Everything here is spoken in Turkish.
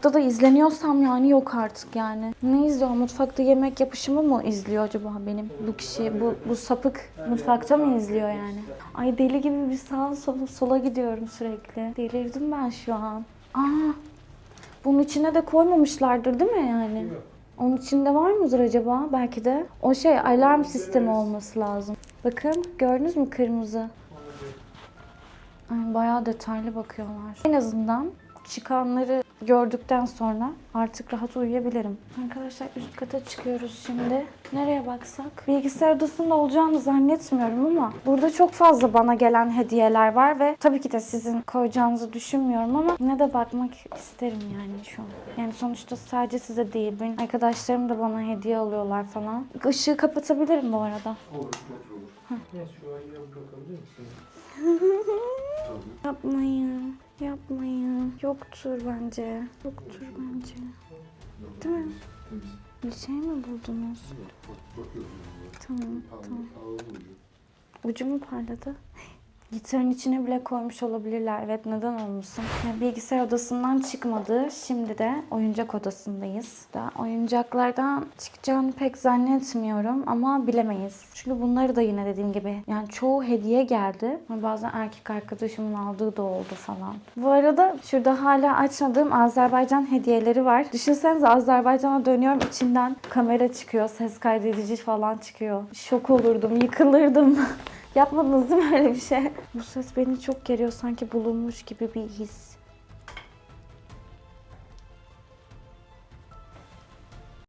mutfakta da izleniyorsam yani yok artık yani. Ne izliyor? Mutfakta yemek yapışımı mı izliyor acaba benim bu kişi? Bu, bu sapık mutfakta mı izliyor yani? Ay deli gibi bir sağa sola, sola gidiyorum sürekli. Delirdim ben şu an. Aa, bunun içine de koymamışlardır değil mi yani? Onun içinde var mıdır acaba? Belki de. O şey alarm sistemi olması lazım. Bakın gördünüz mü kırmızı? Ay, bayağı detaylı bakıyorlar. En azından çıkanları gördükten sonra artık rahat uyuyabilirim. Arkadaşlar üst kata çıkıyoruz şimdi. Nereye baksak? Bilgisayar odasında olacağını zannetmiyorum ama burada çok fazla bana gelen hediyeler var ve tabii ki de sizin koyacağınızı düşünmüyorum ama ne de bakmak isterim yani şu an. Yani sonuçta sadece size değil, benim arkadaşlarım da bana hediye alıyorlar falan. Işığı kapatabilirim bu arada. Olur, çok olur. Ya şu ayağı bırakabilir misin? Yapmayın. Yoktur bence. Yoktur bence. Değil mi? Bir şey mi buldunuz? Tamam, tamam. Ucu mu parladı? Gitarın içine bile koymuş olabilirler. Evet neden olmasın? Yani bilgisayar odasından çıkmadı. Şimdi de oyuncak odasındayız. Da oyuncaklardan çıkacağını pek zannetmiyorum ama bilemeyiz. Çünkü bunları da yine dediğim gibi yani çoğu hediye geldi. Bazen erkek arkadaşımın aldığı da oldu falan. Bu arada şurada hala açmadığım Azerbaycan hediyeleri var. Düşünsenize Azerbaycan'a dönüyorum içinden kamera çıkıyor, ses kaydedici falan çıkıyor. Şok olurdum, yıkılırdım. Yapmadınız değil mi öyle bir şey? Bu ses beni çok geriyor sanki bulunmuş gibi bir his.